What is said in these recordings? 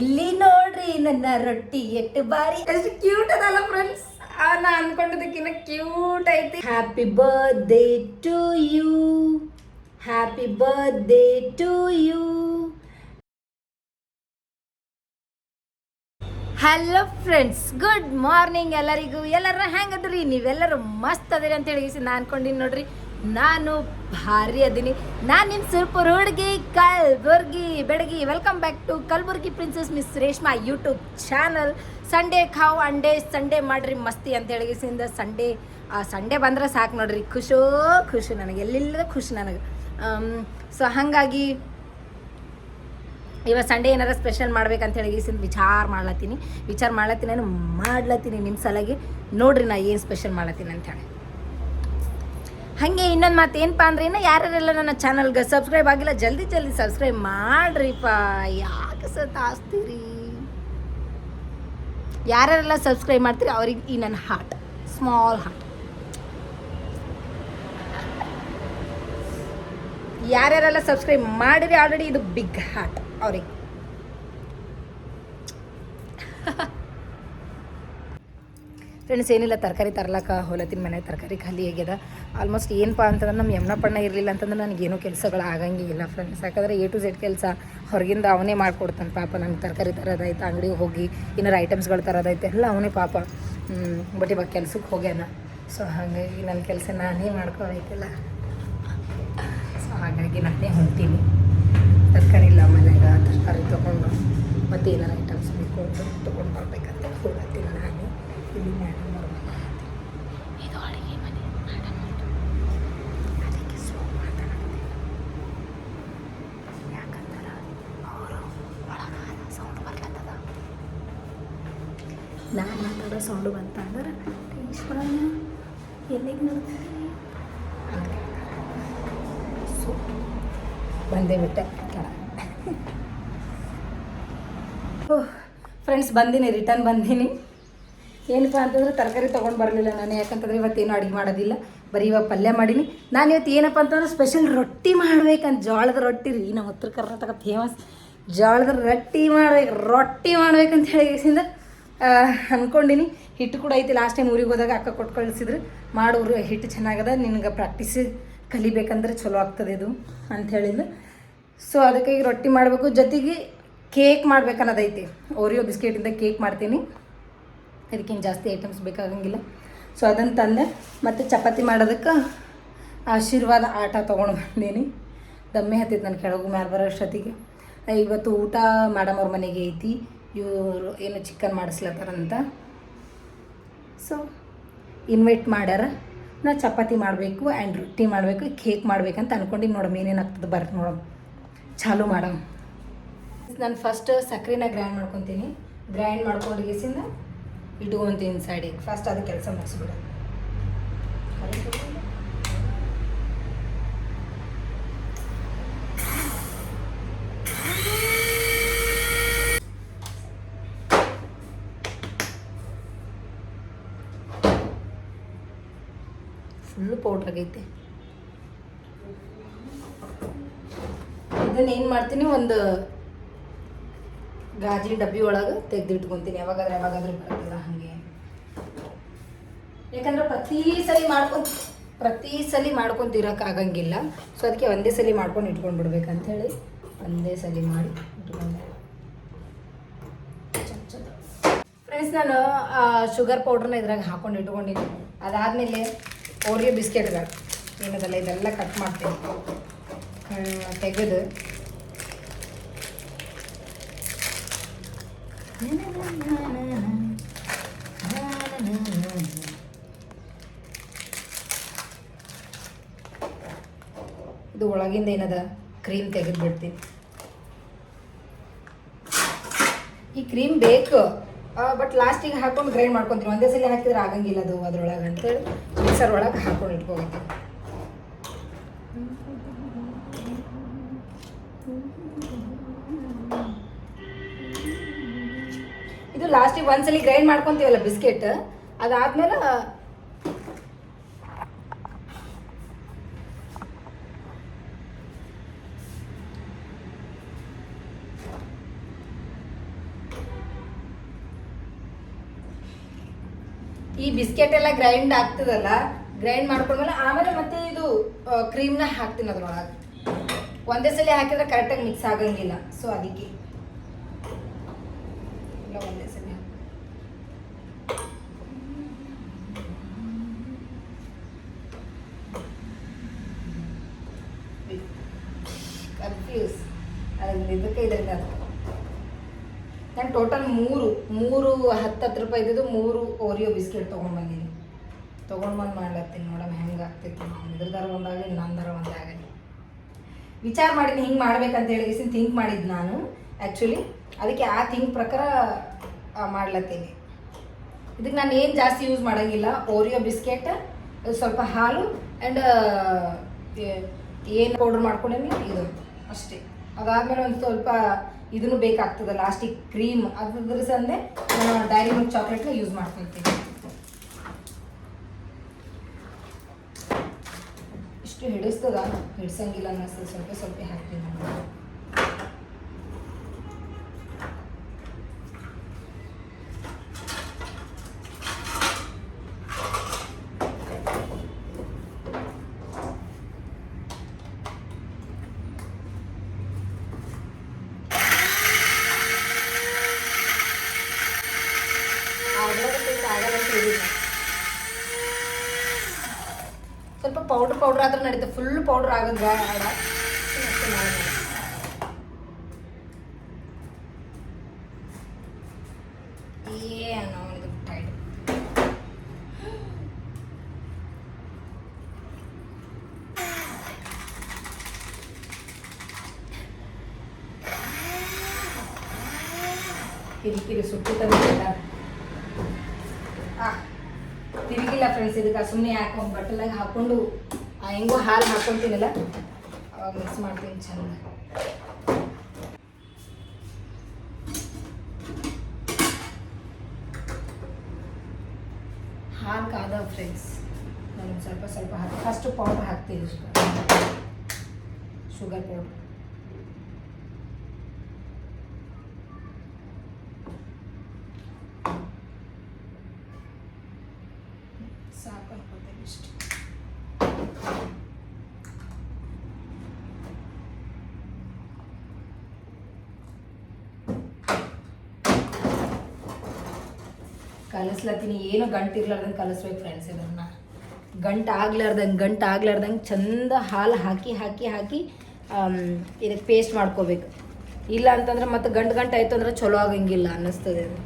ಇಲ್ಲಿ ನೋಡ್ರಿ ನನ್ನ ರೊಟ್ಟಿ ಎಷ್ಟು ಬಾರಿ. ಎಷ್ಟು ಕ್ಯೂಟ್ ಅದಲ್ಲ ಫ್ರೆಂಡ್ಸ್ ನಾನು ಅನ್ಕೊಂಡಿದ್ದಕ್ಕಿಂತ ಕ್ಯೂಟ್ ಐತಿ. Happy birthday to you happy birthday to you hello friends good morning ಎಲ್ಲರಿಗೂ. ಎಲ್ಲರೂ ಹೆಂಗದ್ರಿ? ನೀವೆಲ್ಲರೂ ಮಸ್ತ್ ಅದಿರಿ ಅಂತ ಹೇಳಿ ನಾನು ಅನ್ಕೊಂಡಿನಿ ನೋಡ್ರಿ. ನಾನು ಭಾರಿ ಅದೀನಿ. ನಾನು ನಿಮ್ಮ ಸುರ್ಪುರ್ ಹುಡುಗಿ Kalburgi ಬೆಡಗಿ. Welcome back to Kalburgi princess miss Reshma YouTube channel Sunday ಖಾವ್ ಅಂಡೇ ಸಂಡೇ ಮಾಡ್ರಿ ಮಸ್ತಿ ಅಂತ ಹೇಳಿಸಿಂದ ಸಂಡೇ ಸಂಡೇ ಬಂದ್ರೆ ಸಾಕು ನೋಡ್ರಿ. ಖುಷೋ, ಖುಷಿ ನನಗೆ. ಎಲ್ಲಿಲ್ಲದ ಖುಷಿ ನನಗೆ. ಸೊ ಹಾಗಾಗಿ ಇವಾಗ ಸಂಡೇ ಏನಾರ ಸ್ಪೆಷಲ್ ಮಾಡ್ಬೇಕಂತ ಹೇಳಿ ವಿಚಾರ ಮಾಡ್ಲತ್ತೀನಿ. ವಿಚಾರ ಮಾಡ್ಲತ್ತೀನಿ ಮಾಡ್ಲತ್ತೀನಿ ನಿಮ್ಮ ಸಲಗಿ. ನೋಡ್ರಿ ನಾ ಏನು ಸ್ಪೆಷಲ್ ಮಾಡ್ಲತ್ತೀನಿ ಅಂತ ಹೇಳಿ. ಹಾಗೆ ಇನ್ನೊಂದು ಮಾತು ಏನಪ್ಪ ಅಂದ್ರೆ ಇನ್ನು ಯಾರ್ಯಾರೆಲ್ಲ ನನ್ನ ಚಾನಲ್ಗೆ ಸಬ್ಸ್ಕ್ರೈಬ್ ಆಗಿಲ್ಲ, ಜಲ್ದಿ ಜಲ್ದಿ ಸಬ್ಸ್ಕ್ರೈಬ್ ಮಾಡ್ರಿಪ್ಪ. ಯಾಕೆ ಸತ್ ಆಸ್ತೀರಿ? ಯಾರ್ಯಾರೆಲ್ಲ ಸಬ್ಸ್ಕ್ರೈಬ್ ಮಾಡ್ತೀರಿ ಅವ್ರಿಗೆ ಈ ನನ್ನ ಹಾರ್ಟ್ ಸ್ಮಾಲ್ ಹಾರ್ಟ್ ಯಾರ್ಯಾರೆಲ್ಲ ಸಬ್ಸ್ಕ್ರೈಬ್ ಮಾಡಿರಿ ಆಲ್ರೆಡಿ ಇದು ಬಿಗ್ ಹಾರ್ಟ್ ಅವ್ರಿಗೆ. ಫ್ರೆಂಡ್ಸ್ ಏನಿಲ್ಲ, ತರಕಾರಿ ತರ್ಲಾಕ ಹೊಲತಿನ ಮನೆ, ತರಕಾರಿ ಖಾಲಿ ಆಗ್ಯದ. ಆಲ್ಮೋಸ್ಟ್ ಏನಪ್ಪ ಅಂತಂದ್ರೆ ನಮ್ಮ ಯಮನಪ್ಪಣ್ಣ ಇರಲಿಲ್ಲ ಅಂತಂದ್ರೆ ನನಗೇನು ಕೆಲಸಗಳು ಆಗಂಗಿಲ್ಲ ಫ್ರೆಂಡ್ಸ್ ಯಾಕಂದರೆ ಎ ಟು ಝೆಡ್ ಕೆಲಸ ಹೊರಗಿಂದ ಅವನೇ ಮಾಡ್ಕೊಡ್ತಾನೆ ಪಾಪ. ನಂಗೆ ತರಕಾರಿ ತರೋದಾಯ್ತು ಅಂಗಡಿಗೆ ಹೋಗಿ ಏನಾರು ಐಟಮ್ಸ್ಗಳು ತರೋದಾಯ್ತು ಎಲ್ಲ ಅವನೇ ಪಾಪ. ಬಟ್ ಇವಾಗ ಕೆಲ್ಸಕ್ಕೆ ಹೋಗ್ಯಾನ. ಸೊ ಹಾಗಾಗಿ ನನ್ನ ಕೆಲಸ ನಾನೇ ಮಾಡ್ಕೊಳೈತಿಲ್ಲ. ಸೊ ಹಾಗಾಗಿ ನಾನೇ ಹೊಂತೀನಿ ತರಕಾರಿ ಇಲ್ಲ ಮನೆಗೆ ತರಕಾರಿ ತೊಗೊಂಡು ಮತ್ತು ಏನಾರು ಐಟಮ್ಸ್ ಬೇಕು ಅಂತ ತೊಗೊಂಡು ಬರ್ಬೇಕಂತ ಇಲ್ಲಿ ಮೇಡಮ್ ಇದು ಅಡುಗೆ ಮನೆ. ಮೇಡಮ್ ಅದಕ್ಕೆ ಯಾಕಂದ್ರೆ ಅವರು ಒಳಗಾದ ಸೌಂಡ್ ಬರ್ಲತ್ತದ ನಾನು ಮಾತಾಡೋ ಸೌಂಡು ಬಂತಂದ್ರೆ ಈಶ್ವರ ಎಲ್ಲಿಗೆ ನೋಡ್ತೀನಿ ಸೊ ಬಂದೇ ಬಿಟ್ಟೆ ಓಹ್ ಫ್ರೆಂಡ್ಸ್ ಬಂದೀನಿ ರಿಟರ್ನ್ ಬಂದೀನಿ. ಏನಪ್ಪ ಅಂತಂದ್ರೆ ತರಕಾರಿ ತೊಗೊಂಡು ಬರಲಿಲ್ಲ ನಾನು, ಯಾಕಂತಂದ್ರೆ ಇವತ್ತೇನು ಅಡುಗೆ ಮಾಡೋದಿಲ್ಲ. ಬರೀ ಇವಾಗ ಪಲ್ಯ ಮಾಡೀನಿ. ನಾನು ಇವತ್ತು ಏನಪ್ಪ ಅಂತಂದ್ರೆ ಸ್ಪೆಷಲ್ ರೊಟ್ಟಿ ಮಾಡ್ಬೇಕಂತ, ಜೋಳದ ರೊಟ್ಟಿ ರೀ. ನಮ್ಮ ಉತ್ತರ ಕರ್ನಾಟಕ ಫೇಮಸ್ ಜೋಳದ ರೊಟ್ಟಿ ಮಾಡ್ಬೇಕು, ರೊಟ್ಟಿ ಮಾಡ್ಬೇಕಂತ ಹೇಳಿಸಿಂದ ಅಂದ್ಕೊಂಡಿನಿ ಹಿಟ್ಟು ಕೂಡ ಐತಿ. ಲಾಸ್ಟ್ ಟೈಮ್ ಊರಿಗೆ ಹೋದಾಗ ಅಕ್ಕ ಕೊಟ್ಟು ಕಳಿಸಿದ್ರು. ಮಾಡೋರು ಹಿಟ್ಟು ಚೆನ್ನಾಗದ, ನಿನಗೆ ಪ್ರಾಕ್ಟೀಸ್ ಕಲಿಬೇಕಂದ್ರೆ ಚಲೋ ಆಗ್ತದೆ ಇದು ಅಂತ ಹೇಳಿದ್ಲು ಸೊ ಅದಕ್ಕೆ ರೊಟ್ಟಿ ಮಾಡಬೇಕು. ಜೊತೆಗೆ ಕೇಕ್ ಮಾಡ್ಬೇಕನ್ನೋದೈತಿ. ಓರಿಯೋ ಬಿಸ್ಕೆಟಿಂದ ಕೇಕ್ ಮಾಡ್ತೀನಿ. ಅದಕ್ಕೇನು ಜಾಸ್ತಿ ಐಟಮ್ಸ್ ಬೇಕಾಗಂಗಿಲ್ಲ. ಸೊ ಅದನ್ನು ತಂದೆ ಮತ್ತು ಚಪಾತಿ ಮಾಡೋದಕ್ಕೆ ಆಶೀರ್ವಾದ ಆಟ ತೊಗೊಂಡು ಬಂದೀನಿ. ದಮ್ಮೆ ಹತ್ತಿತ್ತು ನನ್ನ ಕೆಳಗು ಮ್ಯಾಲೆ ಬರೋ ಅಷ್ಟೊತ್ತಿಗೆ. ಇವತ್ತು ಊಟ ಮೇಡಮ್ ಅವ್ರ ಮನೆಗೆ ಐತಿ. ಇವರು ಏನು ಚಿಕನ್ ಮಾಡಿಸ್ಲತ್ತಾರಂತ. ಸೊ ಇನ್ವೈಟ್ ಮಾಡ್ಯಾರ. ನಾ ಚಪಾತಿ ಮಾಡಬೇಕು ಆ್ಯಂಡ್ ರೊಟ್ಟಿ ಮಾಡಬೇಕು ಕೇಕ್ ಮಾಡ್ಬೇಕಂತ ಅನ್ಕೊಂಡಿನಿ ನೋಡಮ್ ಏನೇನಾಗ್ತದೆ ಬರ್ರಿ ನೋಡಮ್ಮ ಚಾಲು ಮಾಡಮ್ ನಾನು ಫಸ್ಟ್ ಸಕ್ಕರೆನ ಗ್ರೈಂಡ್ ಮಾಡ್ಕೊತೀನಿ. ಗ್ರೈಂಡ್ ಮಾಡ್ಕೊಂಡು ಗೀಸಿಂದ ಇಟ್ಕೊತೀನಿ ಸೈಡಿಗೆ ಫಸ್ಟ್ ಅದು ಕೆಲಸ ಮುಗಿಸ್ಬಿಡ. ಫುಲ್ಲು ಪೌಡ್ರ್ ಆಗೈತೆ. ಇದನ್ನ ಏನು ಮಾಡ್ತೀನಿ? ಒಂದು ಗಾಜಿನ ಡಬ್ಬಿ ಒಳಗೆ ತೆಗೆದು ಇಟ್ಕೊತೀನಿ ಯಾವಾಗಾದ್ರೆ ಯಾವಾಗಾದ್ರೂ ಬರೋದಿಲ್ಲ ಹಾಗೆ. ಯಾಕಂದ್ರೆ ಪ್ರತಿ ಸಲ ಮಾಡ್ಕೊಂತ ಪ್ರತಿ ಸಲಿ ಮಾಡ್ಕೊಂತ ಆಗಂಗಿಲ್ಲ. ಸೊ ಅದಕ್ಕೆ ಒಂದೇ ಸಲ ಮಾಡ್ಕೊಂಡು ಇಟ್ಕೊಂಡು ಬಿಡ್ಬೇಕಂತೇಳಿ ಒಂದೇ ಸಲಿ ಮಾಡಿ ಇಟ್ಕೊಂಡೆ. ಫ್ರೆಂಡ್ಸ್ ನಾನು ಶುಗರ್ ಪೌಡ್ರನ್ನ ಇದ್ರಾಗ ಹಾಕೊಂಡು ಇಟ್ಕೊಂಡಿದ್ದೆ. ಅದಾದಮೇಲೆ ಓರಿಯೋ ಬಿಸ್ಕೆಟ್ಗಳು ಏನದಲ್ಲ, ಇದೆಲ್ಲ ಕಟ್ ಮಾಡ್ತೀನಿ. ತೆಗೆದು ಇದು ಒಳಗಿಂದ ಏನದ? ಕ್ರೀಮ್ ತೆಗೆದು ಬಿಡ್ತೀನಿ ಈ ಕ್ರೀಮ್ ಬೇಕು. ಬಟ್ ಲಾಸ್ಟಿಗೆ ಹಾಕೊಂಡು ಗ್ರೈಂಡ್ ಮಾಡ್ಕೊತೀನಿ. ಒಂದೇ ಸಲ ಹಾಕಿದ್ರೆ ಆಗಂಗಿಲ್ಲ ಅದು ಅದ್ರೊಳಗೆ ಅಂತೇಳಿ ಮಿಕ್ಸರ್ ಒಳಗೆ ಹಾಕೊಂಡು ಇಟ್ಕೋಬೇಕು ಇದು ಲಾಸ್ಟಿಗೆ ಒಂದ್ಸಲಿ ಗ್ರೈಂಡ್ ಮಾಡ್ಕೊಂತೀವಲ್ಲ ಬಿಸ್ಕೆಟ್? ಅದಾದ್ಮೇಲೆ ಈ ಬಿಸ್ಕೆಟ್ ಎಲ್ಲ ಗ್ರೈಂಡ್ ಆಗ್ತದಲ್ಲ ಗ್ರೈಂಡ್ ಮಾಡ್ಕೊಂಡ್ಮೇಲೆ ಆಮೇಲೆ ಮತ್ತೆ ಇದು ಕ್ರೀಮ್ನ ಹಾಕ್ತೀನಿ ಅದ್ರೊಳಗೆ. ಒಂದೇ ಸಲ ಹಾಕಿದ್ರೆ ಕರೆಕ್ಟಾಗಿ ಮಿಕ್ಸ್ ಆಗಂಗಿಲ್ಲ. ಸೊ ಅದಕ್ಕೆ. ಇದಕ್ಕೆ ಇದರಿಂದ ಅದಕ್ಕೆ ನಾನು ಟೋಟಲ್ ಮೂರು ಮೂರು ಹತ್ತು ಹತ್ತು ರೂಪಾಯಿ ಇದ್ದಿದ್ದು ಮೂರು ಓರಿಯೋ ಬಿಸ್ಕೆಟ್ ತೊಗೊಂಡು ಬಂದೀನಿ. ತೊಗೊಂಡು ಬಂದು ಮಾಡ್ಲತ್ತೀನಿ ನೋಡಮ್ಮ ಹೆಂಗೆ ಆಗ್ತೈತಿ ಇದ್ರದಾರ ಒಂದಾಗಲಿ ನಂದರ ಒಂದಾಗಲಿ ವಿಚಾರ ಮಾಡೀನಿ ಹಿಂಗೆ ಮಾಡ್ಬೇಕಂತ ಹೇಳಿ ಥಿಂಕ್ ಮಾಡಿದ್ದು ನಾನು. ಆ್ಯಕ್ಚುಲಿ ಅದಕ್ಕೆ ಆ ಥಿಂಕ್ ಪ್ರಕಾರ ಮಾಡ್ಲತ್ತೀನಿ. ಇದಕ್ಕೆ ನಾನು ಏನು ಜಾಸ್ತಿ ಯೂಸ್ ಮಾಡೋಂಗಿಲ್ಲ. ಓರಿಯೋ ಬಿಸ್ಕೆಟ್ ಸ್ವಲ್ಪ ಹಾಲು ಆ್ಯಂಡ್ ಏನು ಪೌಡ್ರ್ ಮಾಡ್ಕೊಂಡೇನಿ, ಇದು. ಅಷ್ಟೇ. ಅದಾದಮೇಲೆ ಒಂದು ಸ್ವಲ್ಪ ಇದನ್ನು ಬೇಕಾಗ್ತದೆ ಲಾಸ್ಟಿಗೆ ಕ್ರೀಮ್ ಅದ್ರ ಸಂದೆ ಡೈರಿ ಮಿಲ್ಕ್ ಚಾಕ್ಲೇಟ್ನ ಯೂಸ್ ಮಾಡ್ಕೊಳ್ತೀನಿ ಇಷ್ಟು ಹಿಡಿಸ್ತದ? ಹಿಡ್ಸಂಗಿಲ್ಲ ಅನ್ನಿಸ್ತದೆ. ಸ್ವಲ್ಪ ಸ್ವಲ್ಪ ಹಾಕ್ತೀನಿ ನಾನು ಆಗಲ್ಲ ಆಗಲ್ಲ ಸೇರಿಲ್ಲ ಸ್ವಲ್ಪ ಪೌಡ್ರ್ ಆದ್ರೆ ನಡೀತದೆ ಫುಲ್ ಪೌಡ್ರ್ ಆಗೋದು ಬೇಡ ಆಡ ಇದು ಟೈಟ್ ಕಿರಿಕಿರಿ ಸುಟ್ಟು ತಂದಿಲ್ಲ ತಿರುಗಿಲ್ಲ ಫ್ರೆಂಡ್ಸ್ ಇದಕ್ಕೆ ಸುಮ್ಮನೆ ಹಾಕೊಂಡು ಬಟ್ಟಲಾಗ ಹಾಕೊಂಡು ಹೆಂಗೋ ಹಾಲು ಹಾಕೊತೀನಲ್ಲ ಅವಾಗ ಮಿಕ್ಸ್ ಮಾಡ್ತೀನಿ ಚಂದ. ಹಾಲು ಕಾದ ಫ್ರೆಂಡ್ಸ್ ನಾನು ಸ್ವಲ್ಪ ಸ್ವಲ್ಪ ಹಾಕಿ ಫಸ್ಟ್ ಪೌಡ್ರ್ ಹಾಕ್ತೀನಿ ಶುಗರ್ ಪೌಡ್ರ್ ಸಾಕು ಅನ್ಕೋತೇನೆ ಇಷ್ಟು ಕಲಿಸ್ಲತ್ತೀನಿ. ಏನು ಗಂಟು ಇರ್ಲಾರ್ದಂಗೆ ಕಲಿಸ್ಬೇಕು ಫ್ರೆಂಡ್ಸ್ ಇದನ್ನ ಗಂಟು ಆಗ್ಲಾರ್ದಂಗೆ ಗಂಟು ಆಗ್ಲಾರ್ದಂಗೆ ಚಂದ ಹಾಲು ಹಾಕಿ ಹಾಕಿ ಹಾಕಿ ಇದಕ್ಕೆ ಪೇಸ್ಟ್ ಮಾಡ್ಕೋಬೇಕು. ಇಲ್ಲ ಅಂತಂದ್ರೆ ಮತ್ತೆ ಗಂಟು ಗಂಟು ಆಯ್ತು ಅಂದ್ರೆ ಚಲೋ ಆಗಂಗಿಲ್ಲ ಅನ್ನಿಸ್ತದೆ ಅದು.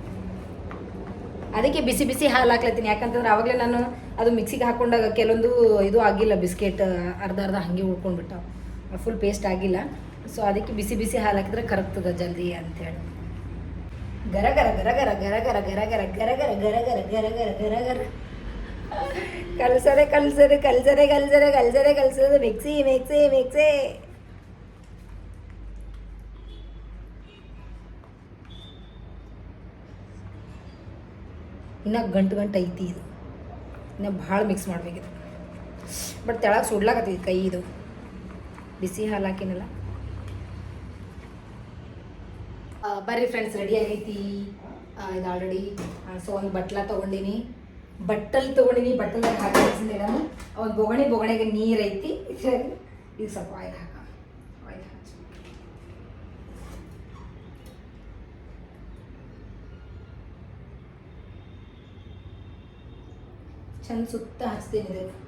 ಅದಕ್ಕೆ ಬಿಸಿ ಬಿಸಿ ಹಾಲು ಹಾಕ್ಲತ್ತೀನಿ. ಯಾಕಂತಂದ್ರೆ ಆವಾಗಲೇ ನಾನು ಅದು ಮಿಕ್ಸಿಗೆ ಹಾಕೊಂಡಾಗ ಕೆಲವೊಂದು ಇದು ಆಗಿಲ್ಲ, ಬಿಸ್ಕೆಟ್, ಅರ್ಧ ಅರ್ಧ ಹಾಗೆ ಉಳ್ಕೊಂಡ್ಬಿಟ್ಟಾವ. ಫುಲ್ ಪೇಸ್ಟ್ ಆಗಿಲ್ಲ. ಸೊ ಅದಕ್ಕೆ ಬಿಸಿ ಬಿಸಿ ಹಾಲು ಹಾಕಿದ್ರೆ ಕರಗ್ತದೆ ಜಲ್ದಿ ಅಂತೇಳಿ. ಗರ ಗರಗರ ಗರಗರ ಗರಗರ ಗರಗರ ಗರಗರ ಗರಗರ ಗರಗರ. ಗರ ಗರ ಗರ ಗರ ಗರ ಗರ ಗರ ಗರ ಕಲ್ಸದೆ ಕಲ್ಸದೆ ಕಲ್ಸದೆ ಕಲ್ಸದೆ ಕಲ್ಸದೆ ಕಲ್ಸದೆ, ಮಿಕ್ಸಿ ಮಿಕ್ಸಿ ಮಿಕ್ಸಿ. ಇನ್ನು ಗಂಟು ಗಂಟು ಐತಿ ಇದು. ಇನ್ನು ಭಾಳ ಮಿಕ್ಸ್ ಮಾಡ್ಬೇಕಿದು. ಬಟ್ ತೆಳಗೆ ಸುಡ್ಲಾಕತ್ತೈತಿ ಕೈ ಇದು. ಬಿಸಿ ಹಾಲು ಹಾಕಿನಲ್ಲ ಆ, ಬರ್ರಿ ಫ್ರೆಂಡ್ಸ್ ರೆಡಿ ಆಗೈತಿ. ಇದು ಆಲ್ರೆಡಿ ಸೊ ಒಂದು ಬಟ್ಲ ತೊಗೊಂಡಿನಿ. ಬಟ್ಟಲ್ ತೊಗೊಂಡಿನಿ ಬಟ್ಟಲ್ದಾಗ ಹಾಕಿ ಮೇಡಮ್ ಒಂದು ಬೊಗಣೆ, ಬೊಗಣೆಗೆ ನೀರು ಐತಿ. ಇದು ಸ್ವಲ್ಪ ಆಯಿಲ್ ಹಾಕ. ಆಯಿಲ್ ಹಾಕಿ. ಚಂದ ಸುತ್ತ ಹಚ್ತೀನಿ ಇದಕ್ಕೆ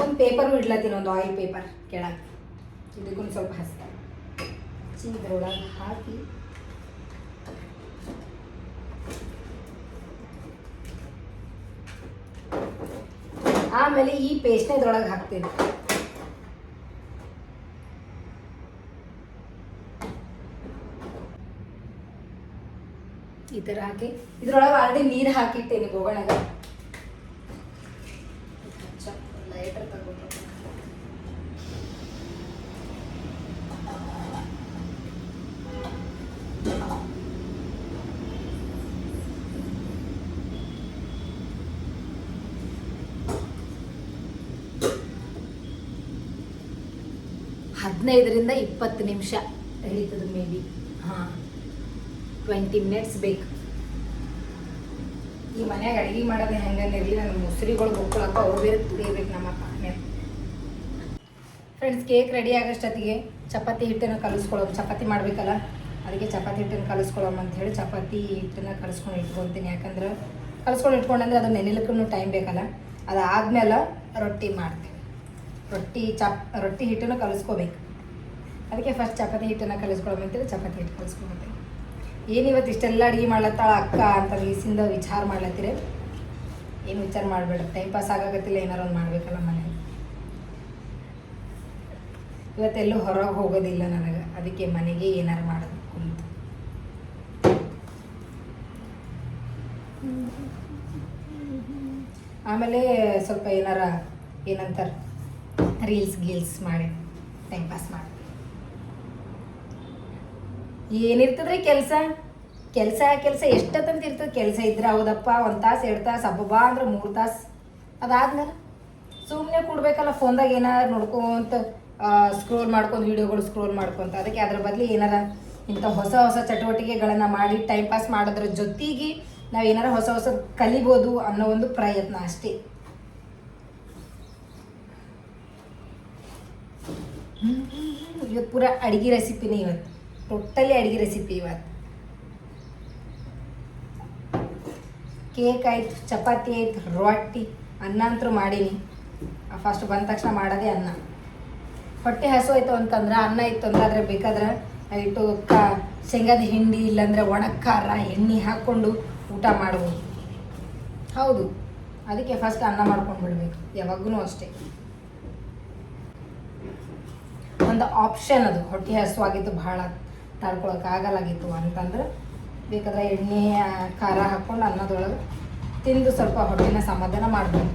ಒಂದು ಪೇಪರು ಇಡ್ಲತ್ತೀನಿ, ಒಂದು ಆಯಿಲ್ ಪೇಪರ್ ಕೆಳಗೆ. ಇದಕ್ಕೊಂದು ಸ್ವಲ್ಪ ಹಸ್ತ. ಇದ್ರೊಳಗೆ ಹಾಕಿ. ಆಮೇಲೆ ಈ ಪೇಸ್ಟ್ನ ಇದ್ರೊಳಗೆ ಹಾಕ್ತೀನಿ. ಈ ಥರ ಹಾಕಿ. ಇದ್ರೊಳಗೆ ಆಲ್ರೆಡಿ ನೀರು ಹಾಕಿಟ್ಟೇನೆ ಬೋಗಣಗ ಲೈಟರ್ ತಗೊಂಡು ಹದಿನೈದರಿಂದ ಇಪ್ಪತ್ತು ನಿಮಿಷ ಹಿಡಿತದೆ ಮೇ ಬಿ. ಹಾಂ. ಟ್ವೆಂಟಿ ಮಿನಿಟ್ಸ್ ಬೇಕು. ಈ ಮನ್ಯಾಗ ಅಡುಗೆ ಮಾಡೋದು ಹೆಂಗಂದಿರಲಿ ನನ್ನ ಮುಸ್ರಿಗಳು ಹೋಗ್ಕೊಳಕ್ಕ ಅವ್ರು ಬೇರೆ ಕುಡಿಯಬೇಕು ನಮ್ಮ ಮನೆ. ಫ್ರೆಂಡ್ಸ್ ಕೇಕ್ ರೆಡಿ ಆಗೋಷ್ಟೊತ್ತಿಗೆ. ಚಪಾತಿ ಹಿಟ್ಟನ್ನು ಕಲಿಸ್ಕೊಳ್ಳೋದು ಚಪಾತಿ ಮಾಡಬೇಕಲ್ಲ? ಅದಕ್ಕೆ ಚಪಾತಿ ಹಿಟ್ಟನ್ನು ಕಲಿಸ್ಕೊಳ್ಳೋಮ್ ಅಂತ ಹೇಳಿ ಚಪಾತಿ ಹಿಟ್ಟನ್ನು ಕಲಿಸ್ಕೊಂಡು ಇಟ್ಕೊತೀನಿ. ಯಾಕಂದ್ರೆ ಕಲಿಸ್ಕೊಂಡು ಇಟ್ಕೊಂಡಂದ್ರೆ ಅದು ನೆನೆಲಕ್ಕೂ ಟೈಮ್ ಬೇಕಲ್ಲ. ಅದಾದಮೇಲೆ ರೊಟ್ಟಿ ಮಾಡ್ತೀನಿ. ರೊಟ್ಟಿ, ಚಪ್, ರೊಟ್ಟಿ ಹಿಟ್ಟನ್ನು ಕಲಿಸ್ಕೋಬೇಕು. ಅದಕ್ಕೆ ಫಸ್ಟ್ ಚಪಾತಿ ಹಿಟ್ಟನ್ನು ಕಲಿಸ್ಕೊಳ್ಳೋಮ ಅಂತೇಳಿ ಚಪಾತಿ ಹಿಟ್ಟು ಕಲಿಸ್ಕೊಳ್ತೀನಿ ಏನು ಇವತ್ತು ಇಷ್ಟೆಲ್ಲ ಅಡುಗೆ ಮಾಡ್ಲತ್ತಾಳ ಅಕ್ಕ ಅಂತ ಈಸಿಂದ ವಿಚಾರ ಮಾಡ್ಲತ್ತೀರಿ? ಏನು ವಿಚಾರ ಮಾಡಬೇಡ ಟೈಮ್ ಪಾಸ್ ಆಗಾಗತ್ತಿಲ್ಲ ಏನಾರು ಒಂದು ಮಾಡಬೇಕಲ್ಲ ಮನೆ. ಇವತ್ತೆಲ್ಲೂ ಹೊರಗೆ ಹೋಗೋದಿಲ್ಲ ನನಗೆ, ಅದಕ್ಕೆ ಮನೆಗೆ ಏನಾರು ಮಾಡೋದು ಕುಂತು ಆಮೇಲೆ ಸ್ವಲ್ಪ ಏನಾರ ಏನಂತಾರೆ, ರೀಲ್ಸ್ ಗೀಲ್ಸ್ ಮಾಡಿ ಟೈಮ್ ಪಾಸ್ ಮಾಡಿ. ಏನಿರ್ತದ್ರಿ ಕೆಲಸ? ಕೆಲಸ ಕೆಲಸ ಎಷ್ಟೊತ್ತಂತ ಇರ್ತದೆ? ಕೆಲಸ ಇದ್ರೆ ಹೌದಪ್ಪ, ಒಂದು ತಾಸು, ಎರಡು ತಾಸು ಹಬ್ಬ ಅಂದ್ರೆ ಮೂರು ತಾಸು. ಅದಾದ್ಮೇಲೆ ಸುಮ್ಮನೆ ಕೊಡ್ಬೇಕಲ್ಲ, ಫೋನ್ದಾಗ ಏನಾರು ನೋಡ್ಕೊಂತ ಸ್ಕ್ರೋಲ್ ಮಾಡ್ಕೊಂಡು ವಿಡಿಯೋಗಳು ಸ್ಕ್ರೋಲ್ ಮಾಡ್ಕೊಂತ. ಅದಕ್ಕೆ ಅದ್ರ ಬದಲು ಏನಾರ ಇಂಥ ಹೊಸ ಹೊಸ ಚಟುವಟಿಕೆಗಳನ್ನು ಮಾಡಿ ಟೈಮ್ ಪಾಸ್ ಮಾಡೋದ್ರ ಜೊತೆಗೆ ನಾವು ಏನಾರ ಹೊಸ ಹೊಸ ಕಲಿಬೋದು ಅನ್ನೋ ಒಂದು ಪ್ರಯತ್ನ ಅಷ್ಟೇ. ಇವತ್ತು ಪೂರ ಅಡುಗೆ ರೆಸಿಪಿನೇ ಇವತ್ತು. ಟೋಟಲಿ ಅಡುಗೆ ರೆಸಿಪಿ ಇವತ್ತು. ಕೇಕ್ ಆಯ್ತು ಚಪಾತಿ ಆಯ್ತು, ರೊಟ್ಟಿ, ಅನ್ನ ಅಂತೂ ಮಾಡೀನಿ. ಫಸ್ಟ್ ಬಂದ ತಕ್ಷಣ ಮಾಡೋದೇ ಅನ್ನ. ಹೊಟ್ಟೆ ಹಸು ಆಯ್ತು ಅಂತಂದ್ರೆ, ಅನ್ನ ಇತ್ತು ಅಂತಂದರೆ ಬೇಕಾದ್ರೆ ಇಟ್ಟು ಕ, ಶೇಂಗಾದ ಹಿಂಡಿ ಇಲ್ಲಾಂದ್ರೆ ಒಣ ಖಾರ, ಎಣ್ಣೆ ಹಾಕ್ಕೊಂಡು ಊಟ ಮಾಡ್ಬೋದು. ಹೌದು, ಅದಕ್ಕೆ ಫಸ್ಟ್ ಅನ್ನ ಮಾಡ್ಕೊಂಡು ಬಿಡ್ಬೇಕು ಯಾವಾಗೂ ಅಷ್ಟೇ. ಒಂದು ಆಪ್ಷನ್ ಅದು, ಹೊಟ್ಟೆ ಹಸುವಾಗಿದ್ದು ಭಾಳ ಆಗಲಾಗಿತ್ತು ಅಂತಂದ್ರೆ ಬೇಕಾದ್ರೆ ಎಣ್ಣೆ, ಖಾರ ಹಾಕ್ಕೊಂಡು ಅನ್ನದೊಳಗೆ ತಿಂದು ಸ್ವಲ್ಪ ಹೊಟ್ಟೆನ ಸಮಾಧಾನ ಮಾಡ್ಬೋದು.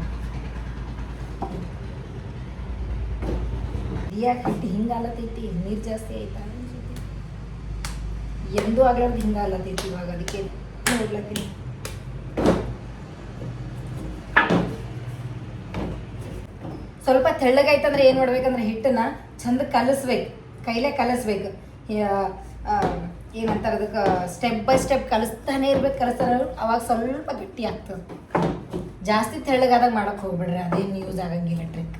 ಯಾಕೆ ಹಿಟ್ಟು ಹಿಂಗಾಲತೈತಿ? ನೀರು ಜಾಸ್ತಿ ಆಯ್ತಾ. ಎಂದೂ ಆಗ್ಲಾರ್ದು ಹಿಂಗಾಲತೈತಿ ಇವಾಗ, ಅದಕ್ಕೆ ನೋಡ್ಲತ್ತೀನಿ ಸ್ವಲ್ಪ ತೆಳ್ಳಗಾಯ್ತಂದ್ರೆ ಏನು ಮಾಡ್ಬೇಕಂದ್ರೆ ಹಿಟ್ಟನ್ನ ಚಂದ ಕಲಸ್ಬೇಕು, ಕೈಲೇ ಕಲಿಸ್ಬೇಕು. ಏನಂತಾರೆ ಅದಕ್ಕೆ ಸ್ಟೆಪ್ ಬೈ ಸ್ಟೆಪ್ ಕಲಿಸ್ತಾನೆ ಇರ್ಬೇಕು ಕಲಿಸ್ತಾರೆ ಅವಾಗ ಸ್ವಲ್ಪ ಗಟ್ಟಿ ಆಗ್ತದೆ. ಜಾಸ್ತಿ ತೆಳ್ಳಗಾದಾಗ ಮಾಡಕ್ಕೆ ಹೋಗ್ಬಿಡ್ರಿ, ಅದೇನು ಯೂಸ್ ಆಗಂಗಿಲ್ಲ ಟ್ರಿಕ್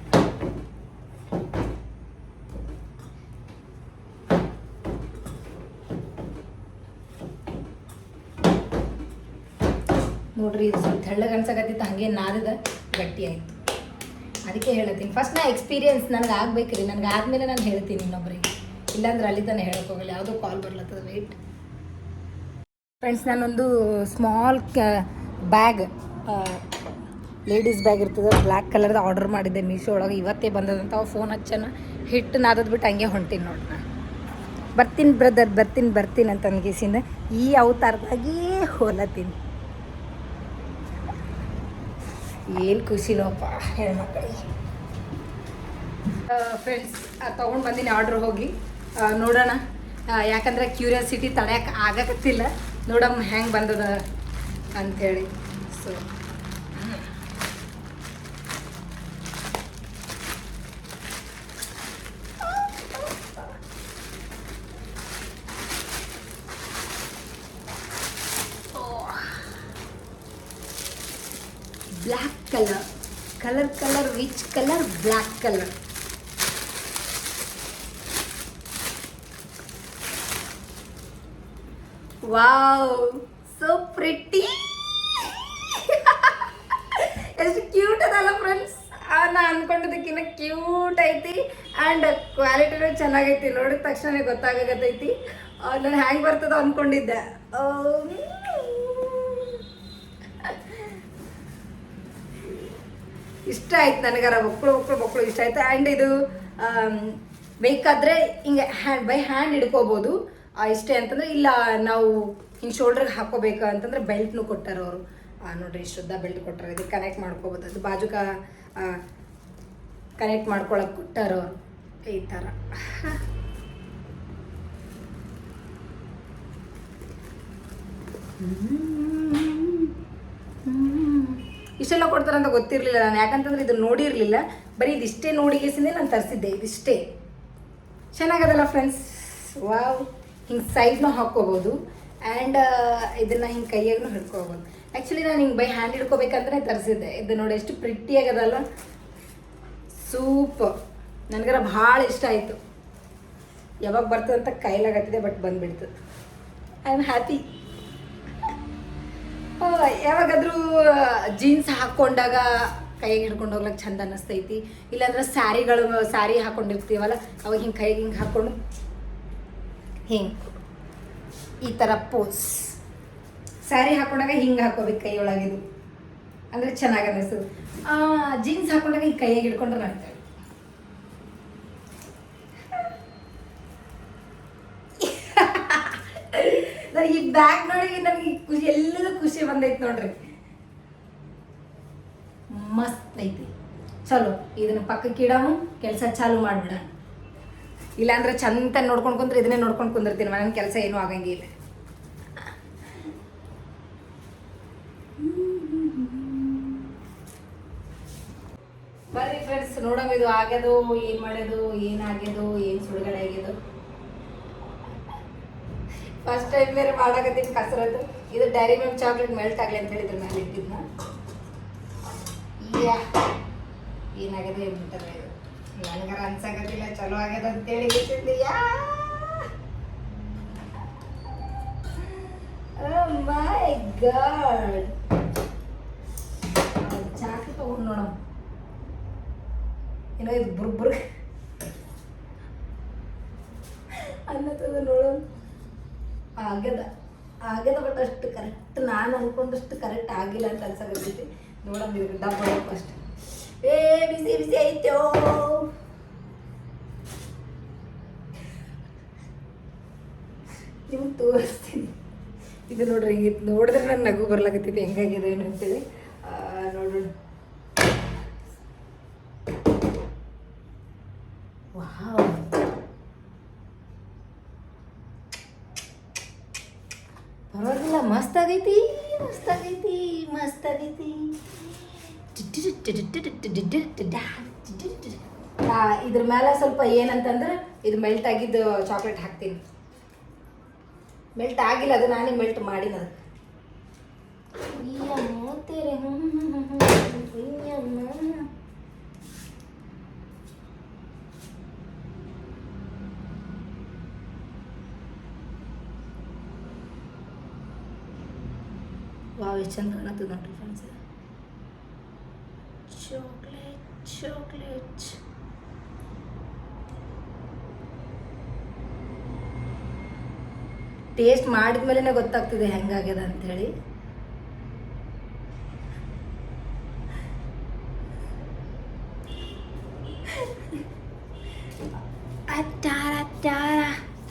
ನೋಡ್ರಿ, ಇದು ಸ್ವಲ್ಪ ತೆಳ್ಳಗೆ ಅನ್ಸಕತ್ತಿತ್ತು, ಹಾಗೆ ನಾದದ ಗಟ್ಟಿ ಆಯಿತು. ಅದಕ್ಕೆ ಹೇಳತ್ತೀನಿ. ಫಸ್ಟ್ ನಾ ಎಕ್ಸ್ಪೀರಿಯನ್ಸ್ ನನಗೆ ಆಗ್ಬೇಕ್ರಿ. ನನಗೆ ಆದಮೇಲೆ ನಾನು ಹೇಳ್ತೀನಿ ಇನ್ನೊಬ್ರಿಗೆ. ಇಲ್ಲಾಂದ್ರೆ ಅಲ್ಲಿ ತಾನೇ ಹೇಳಕ್ ಹೋಗಲ್ಲ, ಯಾವುದೋ ಕಾಲ್ ಬರ್ಲತ್ತದ ವೇಟ್ ಫ್ರೆಂಡ್ಸ್ ನಾನೊಂದು ಸ್ಮಾಲ್ ಬ್ಯಾಗ್ ಲೇಡೀಸ್ ಬ್ಯಾಗ್ ಇರ್ತದೆ ಬ್ಲ್ಯಾಕ್ ಕಲರ್ದು ಆರ್ಡರ್ ಮಾಡಿದ್ದೆ ಮೀಶೋ ಒಳಗೆ. ಇವತ್ತೇ ಬಂದದಂತ ಫೋನ್ ಹಚ್ಚನ ಹಿಟ್ಟು ನಾದದ್ ಬಿಟ್ಟು ಹಂಗೆ ಹೊಂಟೀನಿ ನೋಡ್ರಿ ನಾನು ಬರ್ತೀನಿ ಬ್ರದರ್ ಬರ್ತೀನಿ ಬರ್ತೀನಿ ಅಂತ ಅನ್ಗಿಸಿಂದ ಈ ಅವತಾರದಾಗೇ ಹೋಲತ್ತೀನಿ ಏನು ಖುಷಿನೋಪ್ಪ ಹೆಣ್ಮಕ್ಳಿಗೆ. ಫ್ರೆಂಡ್ಸ್ ತೊಗೊಂಡು ಬಂದೀನಿ ಆರ್ಡ್ರ್ ಹೋಗಿ. ನೋಡೋಣ. ಯಾಕಂದ್ರೆ ಕ್ಯೂರಿಯಾಸಿಟಿ ತಡೆಯಕ್ಕೆ ಆಗಕತ್ತಿಲ್ಲ. ನೋಡಮ್ಮ ಹೆಂಗೆ ಬಂದದ ಅಂಥೇಳಿ so black colour colour colour rich colour black colour wow so pretty ಎಷ್ಟು ಕ್ಯೂಟ್ ಅದಲ್ಲ ಫ್ರೆಂಡ್ಸ್ ನಾ ಅನ್ಕೊಂಡಿದ್ದಕ್ಕಿಂತ ಕ್ಯೂಟ್ ಐತಿ. ಆ್ಯಂಡ್ ಕ್ವಾಲಿಟಿನೂ ಚೆನ್ನಾಗೈತಿ. ನೋಡಿದ ತಕ್ಷಣ ಗೊತ್ತಾಗತ್ತೈತಿ ನಾನು ಹ್ಯಾಂಗೆ ಬರ್ತದ ಅನ್ಕೊಂಡಿದ್ದೆ. ಇಷ್ಟ ಆಯ್ತು ನನಗಾರ ಮಕ್ಕಳು ಮಕ್ಕಳು ಮಕ್ಕಳು ಇಷ್ಟ ಆಯ್ತು. ಆ್ಯಂಡ್ ಇದು ಬೇಕಾದರೆ ಹಿಂಗೆ ಹ್ಯಾಂಡ್ ಬೈ ಹ್ಯಾಂಡ್ ಹಿಡ್ಕೋಬೋದು. ಇಷ್ಟೇ ಅಂತಂದ್ರೆ ಇಲ್ಲ, ನಾವು ಹಿಂಗೆ ಶೋಲ್ಡ್ರಿಗೆ ಹಾಕೋಬೇಕು ಅಂತಂದ್ರೆ ಬೆಲ್ಟ್ನು ಕೊಟ್ಟಾರ ಅವರು. ನೋಡ್ರಿ ಶುದ್ಧ ಬೆಲ್ಟ್ ಕೊಟ್ಟಾರ. ಇದಕ್ಕೆ ಕನೆಕ್ಟ್ ಮಾಡ್ಕೋಬೋದು. ಅದು ಬಾಜುಕ ಕನೆಕ್ಟ್ ಮಾಡ್ಕೊಳಕ್ಕೆ ಕೊಟ್ಟಾರ ಅವರು. ಈ ಥರ. ಇಷ್ಟೆಲ್ಲ ಕೊಡ್ತಾರಂತ ಗೊತ್ತಿರಲಿಲ್ಲ ನಾನು. ಯಾಕಂತಂದ್ರೆ ಇದು ನೋಡಿರಲಿಲ್ಲ. ಬರೀ ಇದಿಷ್ಟೇ ನೋಡಿಗೆಸಿಂದೆ ನಾನು ತರಿಸಿದ್ದೆ. ಇದಿಷ್ಟೇ. ಚೆನ್ನಾಗದಲ್ಲ ಫ್ರೆಂಡ್ಸ್ ವಾವ್ ಹಿಂಗೆ ಸೈಡ್ನೂ ಹಾಕ್ಕೋಬೋದು ಆ್ಯಂಡ್ ಇದನ್ನು ಹಿಂಗೆ ಕೈಯಾಗೂ ಹಿಡ್ಕೋಬೋದು. ಆ್ಯಕ್ಚುಲಿ ನಾನು ಹಿಂಗೆ ಬೈ ಹ್ಯಾಂಡ್ ಹಿಡ್ಕೋಬೇಕಂದ್ರೆ ತರಿಸಿದ್ದೆ. ಇದು ನೋಡಿ ಎಷ್ಟು ಪ್ರಿಟ್ಟಿ ಆಗದಲ್ಲ ಸೂಪರ್ ನನಗರ ಭಾಳ ಇಷ್ಟ ಆಯಿತು. ಯಾವಾಗ ಬರ್ತದೆ ಅಂತ ಕೈಲಾಗತ್ತಿದೆ ಬಟ್ ಬಂದ್ಬಿಡ್ತು. ಐ ಆಮ್ ಹ್ಯಾಪಿ ಯಾವಾಗಾದರೂ ಜೀನ್ಸ್ ಹಾಕ್ಕೊಂಡಾಗ ಕೈಗೆ ಹಿಡ್ಕೊಂಡು ಹೋಗ್ಲಿಕ್ಕೆ ಚಂದ ಅನ್ನಿಸ್ತೈತಿ? ಇಲ್ಲಾಂದ್ರೆ ಸ್ಯಾರಿಗಳು, ಸ್ಯಾರಿ ಹಾಕ್ಕೊಂಡಿರ್ತೀವಲ್ಲ ಅವಾಗ ಹಿಂಗೆ ಕೈಗೆ ಹಿಂಗೆ ಹಾಕ್ಕೊಂಡು ಹಿಂಗೆ. ಈ ಥರ ಪೋಸ್ ಸ್ಯಾರಿ ಹಾಕೊಂಡಾಗ ಹಿಂಗೆ ಹಾಕೋಬೇಕು ಕೈ ಒಳಗಿದು ಅಂದರೆ ಚೆನ್ನಾಗಿ ಅನ್ನಿಸ್ತದೆ. ಜೀನ್ಸ್ ಹಾಕೊಂಡಾಗ ಈ ಕೈಯಾಗಿ ಹಿಡ್ಕೊಂಡ್ರೆ ನಡೀತಾರೆ ನನಗೆ ಈ ಬ್ಯಾಗ್ ನೋಡಿ ನನಗೆ ಖುಷಿ, ಎಲ್ಲದೂ ಖುಷಿ ಬಂದೈತೆ ನೋಡ್ರಿ. ಮಸ್ತ್ ಐತಿ. ಚಲೋ, ಇದನ್ನ ಪಕ್ಕಕ್ಕೆ ಇಡಾಮು, ಕೆಲಸ ಚಾಲು ಮಾಡ್ಬಿಡ ಇಲ್ಲಾಂದ್ರೆ ಚಂದ ನೋಡ್ಕೊಂಡು ಕುಂದ್ರೆ ಇದನ್ನೇ ನೋಡ್ಕೊಂಡು ಕುಂದಿರ್ತೀನಿ ನನ್ನ ಕೆಲಸ ಏನೂ ಆಗಂಗಿಲ್ಲ ಬರ್ರಿ ಫ್ರೆಂಡ್ಸ್ ನೋಡಮ್ ಇದು ಆಗ್ಯದು, ಏನ್ ಮಾಡ್ಯದು ಏನಾಗ್ಯದು ಏನ್ ಸುಡುಗಡೆ ಆಗ್ಯದು. ಫಸ್ಟ್ ಟೈಮ್ ಬೇರೆ ಮಾಡಾಕತ್ತೀನಿ ಕಸರದ್ದು. ಇದು ಡೈರಿ ಮಿಲ್ಕ್ ಚಾಕ್ಲೇಟ್ ಮೆಲ್ಟ್ ಆಗಲಿ ಅಂತ ಹೇಳಿದ್ರು ನಾನು ಇಟ್ಟಿದ್ನ. ಯಾ ಏನಾಗ್ಯದ ಏನ್ ನನಗರ ಅನ್ಸಕತ್ತಿಲ್ಲ ಚಲೋ ಆಗ್ಯದ ಅಂತೇಳಿ ಗೊತ್ತಿದ್ದೆ ಯಾ ಮೈ ಗಾಡ್ ಚಾಕಿ ತಗೊಂಡು ನೋಡಮ್. ಏನೋ ಇದು ಬುರ್ಗ್ ಅನ್ನತದ ನೋಡಮ್. ಆಗ್ಯದ. ಆಗ್ಯದ ಬಟ್ ಅಷ್ಟು ಕರೆಕ್ಟ್ ನಾನು ಅನ್ಕೊಂಡಷ್ಟು ಕರೆಕ್ಟ್ ಆಗಿಲ್ಲ ಅಂತ ಅನ್ಸಕತ್ತೈತಿ. ನೋಡಮ್ ಇದಕ್ಕೆ ಡಬ್ಬ ಫಸ್ಟ್ ಏ ಬಿಸಿ ಬಿಸಿ ಐತೋ ನಿಮ್ಗೆ ತೋರಿಸ್ತೀನಿ. ಇದು ನೋಡ್ರಿ ಹಿಂಗೆ ನೋಡಿದ್ರೆ ನನ್ನ ನಗು ಬರ್ಲಾಕತ್ತಿದೆ ಹೆಂಗಾಗಿದೆ ಏನು ಅಂತೇಳಿ. ನೋಡೋಣ ವಾವ್. ಪರವಾಗಿಲ್ಲ, ಮಸ್ತ್ ಆಗೈತಿ ಮಸ್ತ್ ಆಗೈತಿ ಮಸ್ತ್ ಆಗೈತಿ. ಇದ್ರ ಮೇಲೆ ಸ್ವಲ್ಪ ಏನಂತಂದ್ರೆ ಇದು ಮೆಲ್ಟ್ ಆಗಿದ್ದು ಚಾಕ್ಲೇಟ್ ಹಾಕ್ತೀನಿ ಮೆಲ್ಟ್ ಆಗಿಲ್ಲ, ಅದು ನಾನೇ ಮೆಲ್ಟ್ ಮಾಡಿನ. ವಾವ್, ಎಷ್ಟು ಚಂದ ಕಾಣತ್ತದ ನೋಡ್ರಿ ಫ್ರೆಂಡ್ಸ್ ಚಾಕ್ಲೇಟ್ chocolate. ಟೇಸ್ಟ್ ಮಾಡಿದ್ಮೇಲೆ ಗೊತ್ತಾಗ್ತಿದೆ ಹೆಂಗಾಗ್ಯದ ಅಂಥೇಳಿ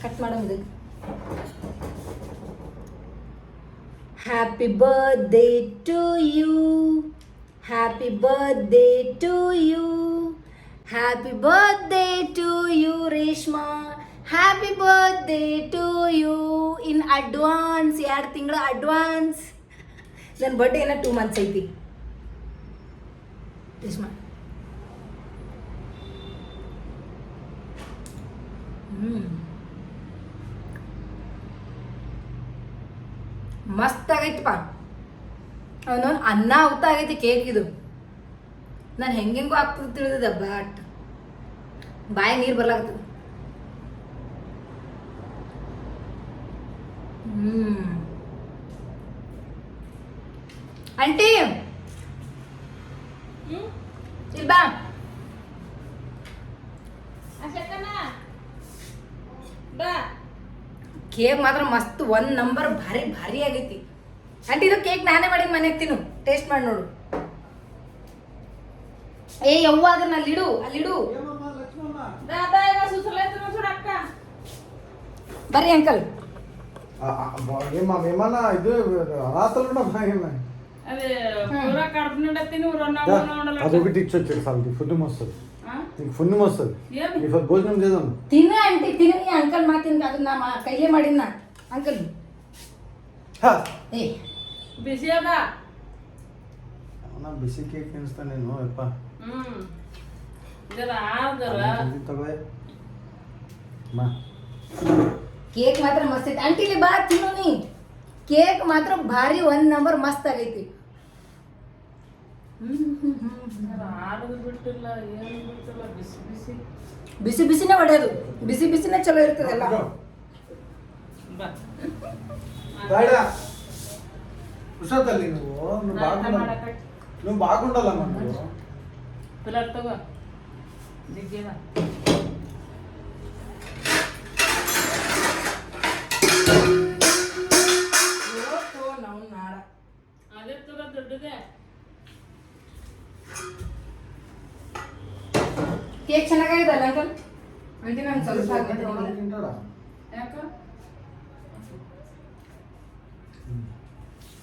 ಕಟ್ ಮಾಡೋದು happy Happy to to you. Happy birthday to you. Happy birthday to you, Reshma. Happy birthday to you in advance. ಎರಡು ತಿಂಗಳ ಅಡ್ವಾನ್ಸ್ ನನ್ನ ಬರ್ಡೇ ಏನೋ ಟೂ ಮಂತ್ಸ್ ಐತಿ ರೇಷ್ಮಾ ಹ್ಞೂ ಮಸ್ತ್ ಆಗೈತಪ್ಪ ಅವನೊಂದು ಅನ್ನ ಊತ ಆಗೈತಿ ಕೇಕ್ ಇದು. ನಾನು ಹೆಂಗೆಂಗೂ ಆಗ್ತದೆ ತಿಳಿದಿದೆ ಬಟ್ ಬಾಯಿ ನೀರು ಬರ್ಲಾಗ್ತದೆ. ಹ್ಮ್. ಆಂಟಿ! ಇಲ್ಲಿ ಬಾ. ಕೇಕ್ ಮಾತ್ರ ಮಸ್ತ್ ಒಂದ್ ನಂಬರ್ ಭಾರಿ ಭಾರಿ ಆಗೈತಿ. ಆಂಟಿ ಇದು ಕೇಕ್ ನಾನೇ ಮಾಡಿದ ಮನೆಗೆ ತಿನ್ನು ಟೇಸ್ಟ್ ಮಾಡಿ ನೋಡು ಏ ಯವ್ವ ಅದನ್ನ ಅಲ್ಲಿಡು ಅಲ್ಲಿಡು ಬರ್ರಿ ಅಂಕಲ್ ఏమా ఏమన్నా ఇది రాతలు కూడా ఏమా అది కూర కడుపు నిండా తిని రెండు మూడు అదొకటి ఇచ్చొచ్చాడు సార్ నీకు పుణ్యం వస్తుంది ఆ? నీకు పుణ్యం వస్తుంది ఏమి నీకు భోజనం చేద్దాం ತಿನ್ನ ಆಂಟಿ ತಿನ್ನ ನೀ ಅಂಕಲ್ ಮಾತಿನ ಅದನ್ನ ನಾ ಮಾ- ಕೈಲೇ ಮಾಡಿದ್ನ ಅಂಕಲ್ ಬಿಸಿ ಅದ ಬಿಸಿ ಕೇಕ್ ತಿನ್ನಿಸ್ತಾನೇನು ಯಪ್ಪ ಹ್ಮ್. ಮಾ ಕೇಕ್ ಮಾತ್ರ ಮಸ್ತ್ ಐತಿ. ಅಂಟಿಲಿ ಬಾ ತಿನ್ನು ನೀ. ಕೇಕ್ ಮಾತ್ರ ಭಾರಿ ಒಂದ್ ನಂಬರ್ ಮಸ್ತ್ ಆಗೈತಿ. ಬಿಸಿ ಬಿಸಿ. ಬಿಸಿ ಬಿಸಿನೇ ಹೊಡೆಯೋದು ಬಿಸಿ ಬಿಸಿನೇ ಚಲೋ ಇರ್ತದಲ್ಲ ಬಾ ಬೇಡ. ಹುಷಾರಲ್ಲಿ ನೀವು ನೀವು ನಾಷ್ಟ ಬಾಗುಂಡ ಮಾಡಕತ್ತಿ. ನೀವು ಬಾಗುಂಡಲ್ಲ ನಮ್ದು ಪಿಲ್ಲರ್ ತಗೋ ಜಿಗ್ಗಿದ ಅದೇ ತಗೋ ದೊಡ್ಡದೆ ಕೇಕ್ ಚೆನ್ನಾಗಾಗಿದಲ್ಲ ಅಂಕಲ್ ಆಂಟಿ ನಂಗೆ ಸ್ವಲ್ಪ ಹಾಕ್ಬಿಟ್ಟು ಹೋಗಿಲ್ಲ. ತಿಂತಾಳ? ಯಾಕ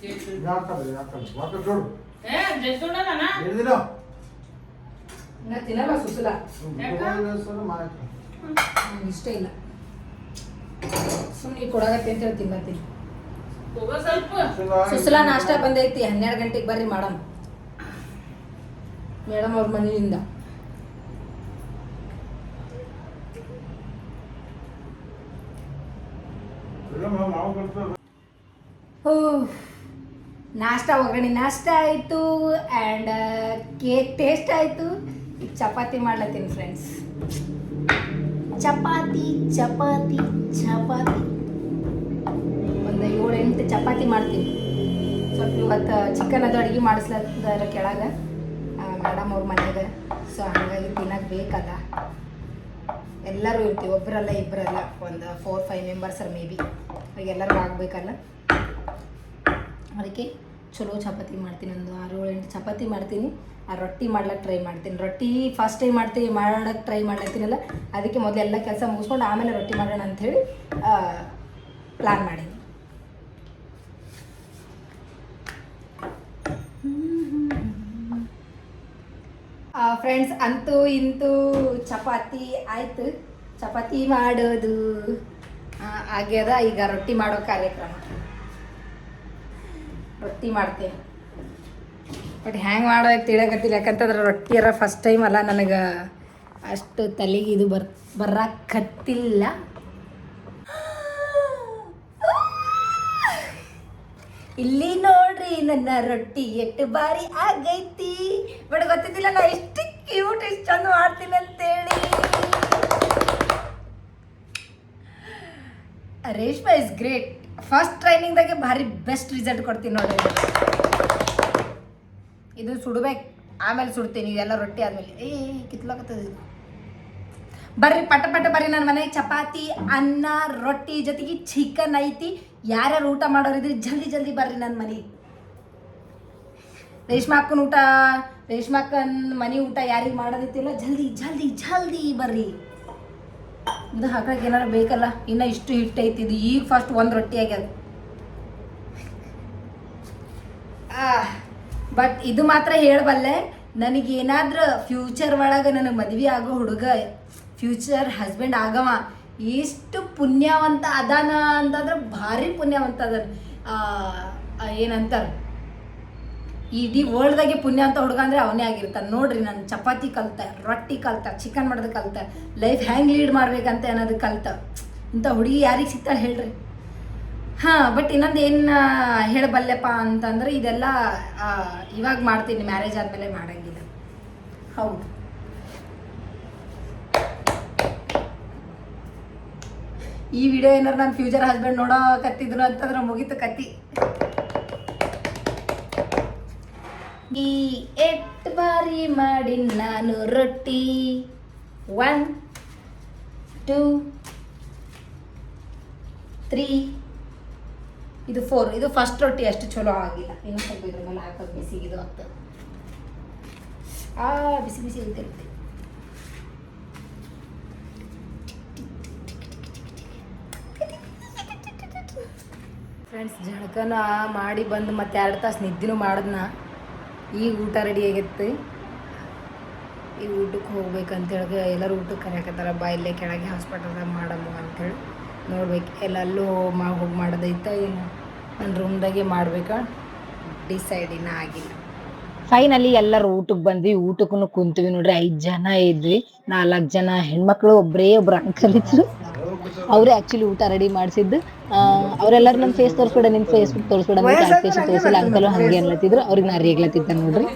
ಯಾಕಲ್ಲ ಯಾಕಲ್ಲ ವಾಕ ನೋಡು. ಏ ಜಜ್ಕೊಂಡದನ ಹೇಳಿದಿಲ್ಲ. ನಾ ತಿನ್ನಲ್ಲ ಸುಸಲ ಯಾಕ? ನಂಗೆ ಇಷ್ಟ ಇಲ್ಲ. ಸುಮ್ನೆ ಕೊಡಾಗತ್ತೆ ಅಂತ ಹೇಳಿ ತಿನ್ನತ್ತೀನಿ. ಸುಸಲ ನಾಷ್ಟ ಬಂದೈತಿ ಹನ್ನೆರಡು ಗಂಟೆಗೆ ಬರ್ರಿ ಮೇಡಮ್ ಮೇಡಮ್ ಅವ್ರ ಮನೆಯಿಂದ. ಹೋ ನಾಷ್ಟ, ಒಗ್ಗರಣೆ ನಾಷ್ಟ ಆಯಿತು ಆ್ಯಂಡ್ ಕೇಕ್ ಟೇಸ್ಟ್ ಆಯಿತು. ಈಗ ಚಪಾತಿ ಮಾಡ್ಲತ್ತೀನಿ ಫ್ರೆಂಡ್ಸ್ ಚಪಾತಿ ಚಪಾತಿ ಚಪಾತಿ. ಒಂದು ಏಳು ಎಂಟು ಚಪಾತಿ ಮಾಡ್ತೀನಿ. ಸ್ವಲ್ಪ ಇವತ್ತು ಚಿಕನ್ ಅದು ಅಡುಗೆ ಮಾಡಿಸ್ಲತ್ತಾರ ಕೆಳಗೆ. ಮೇಡಮ್ ಅವ್ರ ಮನೆಗೆ ಸೊ ಹಾಗಾಗಿ ತಿನ್ನಕ್ಕೆ ಬೇಕಲ್ಲ. ಎಲ್ಲರೂ ಇರ್ತೀವಿ ಒಬ್ಬರಲ್ಲ ಇಬ್ಬರಲ್ಲ ಒಂದು four five members maybe ಎಲ್ಲರಿಗೂ ಆಗಬೇಕಲ್ಲ. ಅದಕ್ಕೆ ಚಲೋ ಚಪಾತಿ ಮಾಡ್ತೀನಿ ಒಂದು ಆರು ಏಳು, ಎಂಟು ಚಪಾತಿ ಮಾಡ್ತೀನಿ. ಆ ರೊಟ್ಟಿ ಮಾಡ್ಲಕ್ಕೆ ಟ್ರೈ ಮಾಡ್ತೀನಿ. ರೊಟ್ಟಿ ಫಸ್ಟ್ ಟೈಮ್ ಮಾಡ್ತೀನಿ ಮಾಡೋಕ್ಕೆ ಟ್ರೈ ಮಾಡ್ಲತ್ತೀನಲ್ಲ, ಅದಕ್ಕೆ ಮೊದಲೆಲ್ಲ ಕೆಲಸ ಮುಗಿಸ್ಕೊಂಡು ಆಮೇಲೆ ರೊಟ್ಟಿ ಮಾಡೋಣ ಅಂಥೇಳಿ ಪ್ಲ್ಯಾನ್ ಮಾಡೀನಿ. ಫ್ರೆಂಡ್ಸ್ ಅಂತೂ ಇಂತೂ ಚಪಾತಿ ಆಯ್ತು. ಚಪಾತಿ ಮಾಡೋದು. ಆಗ್ಯದ. ಈಗ ರೊಟ್ಟಿ ಮಾಡೋ ಕಾರ್ಯಕ್ರಮ. ರೊಟ್ಟಿ ಮಾಡ್ತೇನೆ ಬಟ್ ಹ್ಯಾಂಗೆ ಮಾಡೋದು ತಿಳಿಯಕತ್ತಿಲ್ಲ. ಯಾಕಂತಂದ್ರೆ ರೊಟ್ಟಿಯರ ಫಸ್ಟ್ ಟೈಮ್ ಅಲ್ಲ, ನನಗೆ ಅಷ್ಟು ತಲೆಗೆ ಇದು ಬರ್, ಬರಕತ್ತಿಲ್ಲ. ಇಲ್ಲಿ ನೋಡ್ರಿ ನನ್ನ ರೊಟ್ಟಿ ಎಷ್ಟು ಬಾರಿ ಆಗೈತಿ. ಬಟ್ ಗೊತ್ತಿದ್ದಿಲ್ಲ, ನಾ ಎಷ್ಟು ಕ್ಯೂಟ್ ಎಷ್ಟು ಚಂದ ಮಾಡ್ತೀನಿ ಅಂತೇಳಿ. ರೇಷ್ಮಾ ಇಸ್ ಗ್ರೇಟ್ ಫಸ್ಟ್ ಟ್ರೈನಿಂಗ್ದಾಗೆ ಭಾರಿ ಬೆಸ್ಟ್ ರಿಸಲ್ಟ್ ಕೊಡ್ತೀನಿ ನೋಡಿ. ಇದು ಸುಡಬೇಕು. ಆಮೇಲೆ ಸುಡ್ತೀನಿ, ಇದೆಲ್ಲ ರೊಟ್ಟಿ ಆದ್ಮೇಲೆ. ಏ, ಕಿತ್ಲಾಕತ್ತದ ಬರ್ರಿ, ಪಟ ಪಟ ಬರ್ರಿ ನನ್ನ ಮನೆಗೆ ಚಪಾತಿ, ಅನ್ನ, ರೊಟ್ಟಿ ಜೊತೆಗೆ ಚಿಕನ್ ಐತಿ. ಯಾರ್ಯಾರು ಊಟ ಮಾಡೋರಿದ್ರಿ ಜಲ್ದಿ ಜಲ್ದಿ ಬರ್ರಿ ನನ್ನ ಮನೆಗೆ ರೇಷ್ಮಾಕ್ಕನ ಊಟ ರೇಷ್ಮಾಕ್ಕನ್ ಮನೆ ಊಟ ಯಾರಿಗೆ ಮಾಡೋದಿತ್ತಿಲ್ಲ, ಜಲ್ದಿ ಜಲ್ದಿ ಜಲ್ದಿ ಬರ್ರಿ. ಇದು ಹಾಕಕ್ಕೆ ಏನಾರು ಬೇಕಲ್ಲ? ಇನ್ನು ಇಷ್ಟು ಹಿಟ್ಟು ಇದು. ಈಗ ಫಸ್ಟ್ ಒಂದು ರೊಟ್ಟಿ ಆಗ್ಯದ. ಬಟ್ ಇದು ಮಾತ್ರ ಹೇಳಬಲ್ಲೆ, ನನಗೇನಾದ್ರೂ ಫ್ಯೂಚರ್ ಒಳಗೆ ನನಗೆ ಮದುವೆ ಆಗೋ ಹುಡುಗ ಫ್ಯೂಚರ್ ಹಸ್ಬೆಂಡ್ ಆಗವ. ಎಷ್ಟು ಪುಣ್ಯವಂತ ಅದಾನ ಅಂತಂದ್ರೆ ಭಾರಿ ಪುಣ್ಯವಂತ ಅದಾನ. ಏನಂತಾರೆ? ಇಡೀ ವರ್ಲ್ಡ್ದಾಗೆ ಪುಣ್ಯ ಅಂತ ಹುಡುಗ ಅಂದರೆ ಅವನೇ ಆಗಿರ್ತಾನೆ. ನೋಡ್ರಿ ನಾನು ಚಪಾತಿ ಕಲ್ತ, ರೊಟ್ಟಿ ಕಲ್ತ ಚಿಕನ್ ಮಾಡೋದು ಕಲ್ತ ಲೈಫ್ ಹೆಂಗೆ ಲೀಡ್ ಮಾಡ್ಬೇಕಂತ ಅನ್ನೋದು ಕಲ್ತ. ಇಂಥ ಹುಡುಗಿ ಯಾರಿಗೆ ಸಿಗ್ತಾಳೆ ಹೇಳ್ರಿ. ಹಾಂ ಬಟ್ ಇನ್ನೊಂದು ಏನು ಹೇಳಬಲ್ಲೆಪ್ಪ ಅಂತಂದ್ರೆ ಇದೆಲ್ಲ ಇವಾಗ ಮಾಡ್ತೀನಿ ಮ್ಯಾರೇಜ್ ಆದಮೇಲೆ ಮಾಡಂಗಿಲ್ಲ. ಹೌದು. ಈ ವಿಡಿಯೋ ಏನಾರು ನನ್ನ ಫ್ಯೂಚರ್ ಹಸ್ಬೆಂಡ್ ನೋಡೋ ಕತ್ತಿದ್ರು ಅಂತಂದ್ರೆ ಮುಗೀತು ಕತ್ತಿ. ಈ ಎಟ್ ಬಾರಿ ಮಾಡಿ ನಾನು ರೊಟ್ಟಿ? ಒನ್ ಟೂ ತ್ರೀ ಇದು ಫೋರ್ ಇದು ಫಸ್ಟ್ ರೊಟ್ಟಿ ಅಷ್ಟು ಚಲೋ ಆಗಿಲ್ಲ. ಇನ್ನು ಸ್ವಲ್ಪ ಇದ್ರ ಮೇಲೆ ಹಾಕೋದು ಬಿಸಿ ಇದು ಆಗ್ತದೆ. ಆ, ಬಿಸಿ ಬಿಸಿ ಇರುತ್ತೆ ಫ್ರೆಂಡ್ಸ್ ಜಳಕನ ಮಾಡಿ ಬಂದು ಮತ್ತೆ ಎರಡು ತಾಸು ನಿದ್ದೆನೂ ಮಾಡಿದ್ನ. ಈಗ ಊಟ ರೆಡಿ ಆಗೈತೆ ಈಗ ಊಟಕ್ಕೆ ಹೋಗ್ಬೇಕಂತೇಳಿ ಎಲ್ಲರೂ ಊಟಕ್ಕೆ ಕರೆಯಕತ್ತಾರ. ಬಾ ಇಲ್ಲೇ ಕೆಳಗೆ ಹಾಸ್ಪಿಟಲ್ದಾಗ ಮಾಡಮ್ಮ ಅಂತೇಳಿ ನೋಡ್ಬೇಕು. ಎಲ್ಲ ಅಲ್ಲೂ ಮಾ ಹೋಗಿ ಮಾಡೋದೈತ ಏನು? ನನ್ನ ರೂಮ್ದಾಗೆ ಮಾಡ್ಬೇಕಾ? ಡಿಸೈಡ್ ಇನ್ನೂ ಆಗಿಲ್ಲ. ಫೈನಲಿ ಎಲ್ಲರೂ ಊಟಕ್ಕೆ ಬಂದ್ವಿ. ಊಟಕ್ಕೂ ಕುಂತ್ವಿ ನೋಡ್ರಿ. ಐದು ಜನ ಇದ್ವಿ. ನಾಲ್ಕು ಜನ ಹೆಣ್ಮಕ್ಳು ಒಬ್ಬರೇ ಒಬ್ರು ಅಂಕಲ್ ಇದ್ರು. ಅವರೇ ಆ್ಯಕ್ಚುಲಿ ಊಟ ರೆಡಿ ಮಾಡಿಸಿದ್ದು. ಅವರೆಲ್ಲರೂ ನನ್ನ ಫೇಸ್ ತೋರಿಸ್ಬೇಡ ನಿನ್ನ ಫೇಸ್ಬುಕ್ ತೋರಿಸ್ಬೇಡ ಫೇಸ್ ತೋರಿಸಿಲ್ಲ. ಅಂಕಲು ಹಾಗೆ ಅನ್ಲತ್ತಿದ್ರು. ಅವ್ರಿಗೆ ನಾ ರೇಗ್ಲತ್ತಿದ್ದೆ ನೋಡ್ರಿ.